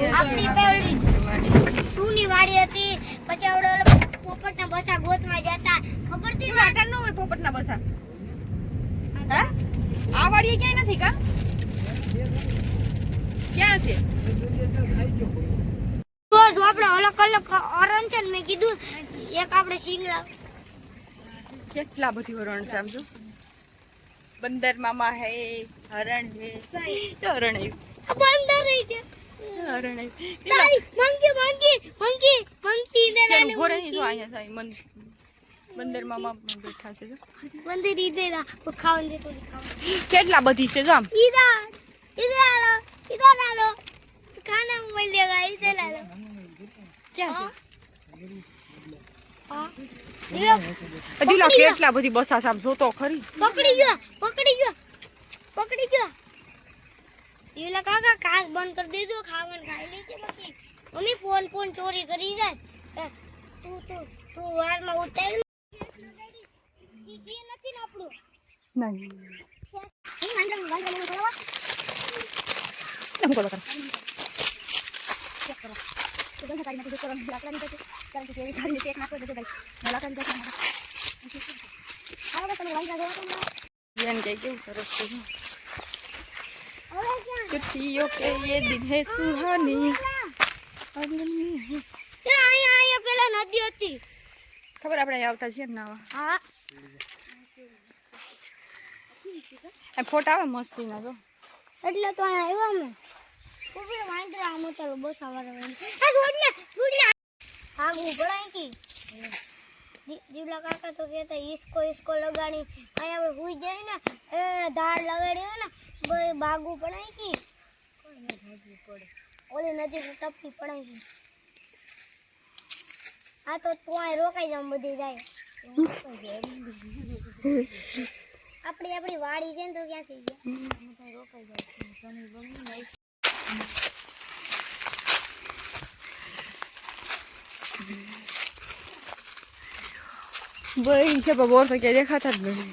આપણી પેલી સુની વાડી હતી? પછી આવડે ઓલો પોપટના બસા ગોતમાં જતા. ખબર હતી વાત? પાટણ નો હોય પોપટના બસા. હા? આ વાડીએ ક્યાંય નથી કા? ક્યાં છે? તો જો આપણે અલગ અલગ ઓરન છે મેં કીધું. એક આપણે શિંગડા. કેટલા બધી હરણ છે આમ જો. બંદર મામા હે હરણ હે. તો હરણ હે? બંદર રહી છે કેટલા બધી છે જો આમ? કેટલા બધી બસા આમ જોતો ખરી. પકડી ગયો પકડી ગયો પકડી ગયો. દિવલા કાકા કાંક બંધ કરી દીધું ખાવાનું ખાઈ લીધી પછી મમ્મી ફોન ફોન ચોરી કરી જાય. તું તું તું વારમાં ઉતાર નથી આપણું. નહીં. કેવું સરસ છે જો. હવે ક્યાં છુટ્ટીઓ કે ये दिन है सुहानी એ અહીંયા અહીંયા પેલા નદી હતી ખબર આપણે અહીં આવતા છીએ ને નાવા હા આ ફોટા આવે મસ્તી ના જો એટલે તો અહીંયા આવ્યા અમે ઉપર વાંદરા આમ ઉતારો બસ આવારે આ રોડ ને રોડ ને હા હું પડાય કી જીવલા કાકા તો કહેતા ઈસકો ઈસકો લગાડી. અહીંયા આપણે હુઈ જાય ને, એ ધાર લગાડી હોય ને ભાઈ બાગુ પડાય કી ઓલી નદી તો ટપકી પડાય કી આ તો તું રોકાઈ જાવ બધી જાય. આપણી આપણી વાડી છે ને તો ક્યાંથી રોકાઈ જાય? બઈ છે પણ બોર તો ક્યાં દેખાતા જ નથી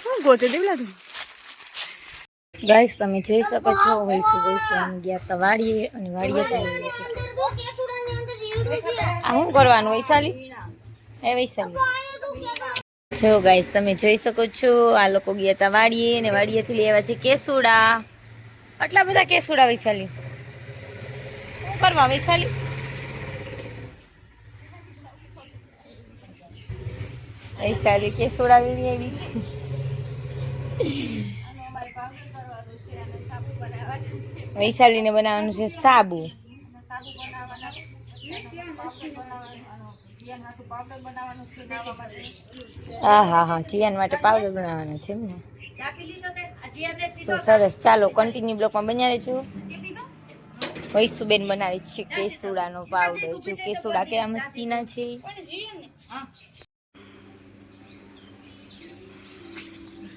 શું ગોતે દેવલા તું ગાઈસ તમે જોઈ શકો છો વૈસુ વૈસુ અમે ગયા તા વાડીએ અને વાડીએ આવ્યા છે આ શું કરવાનું વૈશાલી એ વૈશાલી જો ગાઈસ તમે જોઈ શકો છો આ લોકો ગયા તા વાડીએ અને વાડીએથી લેવા છે કેસુડા આટલા બધા કેસુડા વૈશાલી શું કરવા વૈશાલી વૈશાલી કેસુડા લેવી આવી છે. વૈશાલીને બનાવવાનું છે સાબુ. હા હા હા, ચિયાન માટે પાવડર બનાવવાનો છે એમને. તો સરસ, ચાલો કન્ટિન્યુ બ્લોકમાં બન્યા રહેજો. વૈસુબેન બનાવે છે કેસુડાનો પાવડર જો કેસુડા કેવા મસ્તીના છે.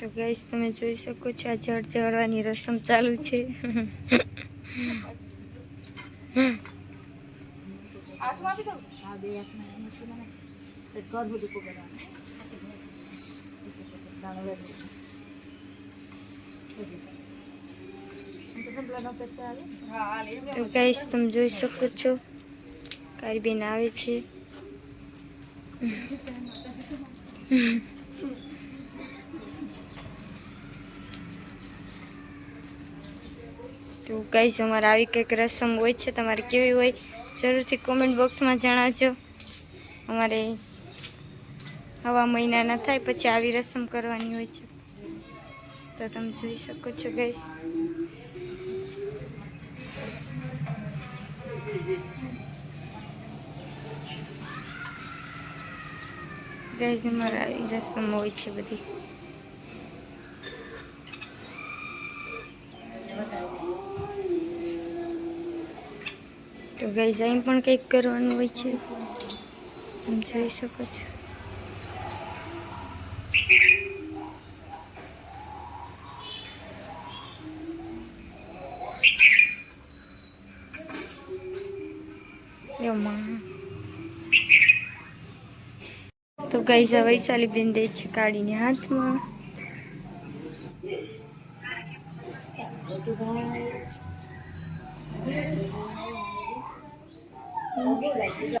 તો ગાઈસ તમે જોઈ શકો છો આ જળ ચડવાની રસમ ચાલુ છે. તો ગાઈસ તમે જોઈ શકો છો, કારીબેન આવે છે. તો ગાઈસ અમારે આવી કંઈક રસમ હોય છે, તમારે કેવી હોય, જરૂરથી કોમેન્ટ બોક્સમાં જણાવજો. અમારે હવા મહિનાના થાય, પછી આવી રસમ કરવાની હોય છે. તો તમે જોઈ શકો છો ગાઈસ અમારે આવી રસમ હોય છે બધી. તો ગઈ અહીં પણ કંઈક કરવાનું હોય છે. તમે જોઈ શકો છો? એમાં. તો ગાઈસ આ વૈશાલી બેન દે છે કાઢીને હાથમાં. Mobil.